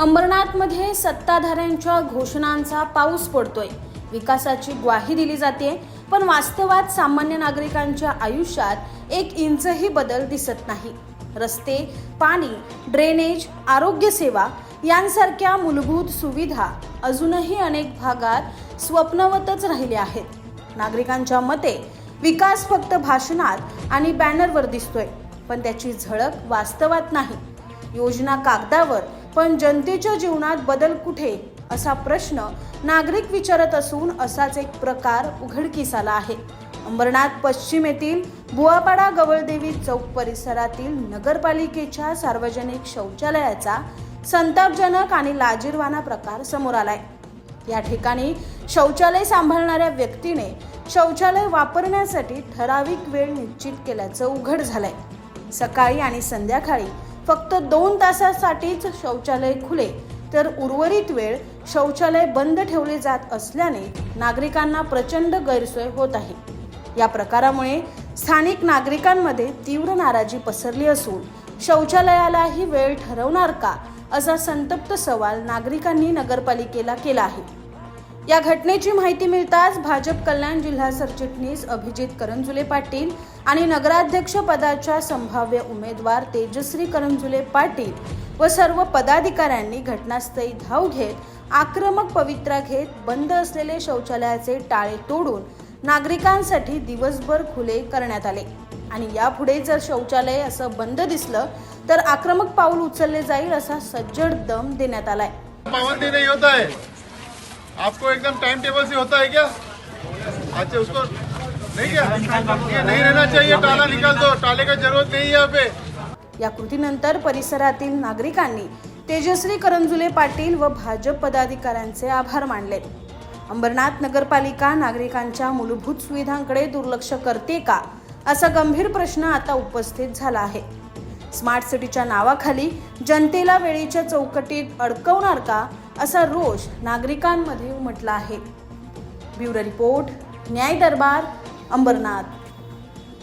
अंबरनाथमध्ये सत्ताधाऱ्यांच्या घोषणांचा पाऊस पडतोय. विकासाची ग्वाही दिली जाते पण वास्तवात सामान्य नागरिकांच्या आयुष्यात एक इंचही बदल दिसत नाही. रस्ते पाणी ड्रेनेज आरोग्यसेवा यांसारख्या मूलभूत सुविधा अजूनही अनेक भागात स्वप्नवतच राहिल्या आहेत. नागरिकांच्या मते विकास फक्त भाषणात आणि बॅनरवर दिसतोय पण त्याची झळक वास्तवात नाही. योजना कागदावर पण जनतेच्या जीवनात बदल कुठे असा प्रश्न नागरिक विचारत असून असाच एक प्रकार उघडकीस आला आहे. अंबरनाथ पश्चिमेतील बुवापाडा गवळदेवी चौक परिसरातील नगरपालिकेच्या सार्वजनिक शौचालयाचा संतापजनक आणि लाजीरवाना प्रकार समोर आलाय. या ठिकाणी शौचालय सांभाळणाऱ्या व्यक्तीने शौचालय वापरण्यासाठी ठराविक वेळ निश्चित केल्याचं उघड झालंय. सकाळी आणि संध्याकाळी फक्त दोन तासासाठीच शौचालय खुले. तर उर्वरित वेळ शौचालय बंद ठेवले जात असल्याने नागरिकांना प्रचंड गैरसोय होत आहे. या प्रकारामुळे स्थानिक नागरिकांमध्ये तीव्र नाराजी पसरली असून शौचालयालाही वेळ ठरवणार का असा संतप्त सवाल नागरिकांनी नगरपालिकेला केला आहे. या घटनेची माहिती मिळताच भाजप कल्याण जिल्हा सरचिटणीस अभिजित करंजुले पाटील आणि नगराध्यक्ष पदाच्या संभाव्य उमेदवार तेजश्री करंजुले पाटील व सर्व पदाधिकाऱ्यांनी घटनास्थळी धाव घेत आक्रमक पवित्रा घेत बंद असलेले शौचालयाचे टाळे तोडून नागरिकांसाठी दिवसभर खुले करण्यात आले. आणि यापुढे जर शौचालय असं बंद दिसलं तर आक्रमक पाऊल उचलले जाईल असा सज्जड दम देण्यात आलाय. आपको एकदम टाइम टेबल से होता है क्या? अच्छा उसको नहीं क्या? ये नहीं रहना चाहिए टाला निकाल दो। टाले का जरूरत नहीं यहाँ पे। या कृतीनंतर परिसरातील नागरिकांनी तेजश्री करंजुले पाटील व भाजप पदाधिकाऱ्यांचे आभार मानले. अंबरनाथ नगरपालिका नागरिकांच्या मूलभूत सुविधांकडे दुर्लक्ष करते का असा गंभीर प्रश्न आता उपस्थित झाला आहे. स्मार्ट सिटीच्या नावाखाली जनतेला वेळेच्या चौकटीत अडकवणार का असा रोष नागरिकांमध्ये उमटला आहे. ब्युरो रिपोर्ट न्याय दरबार अंबरनाथ.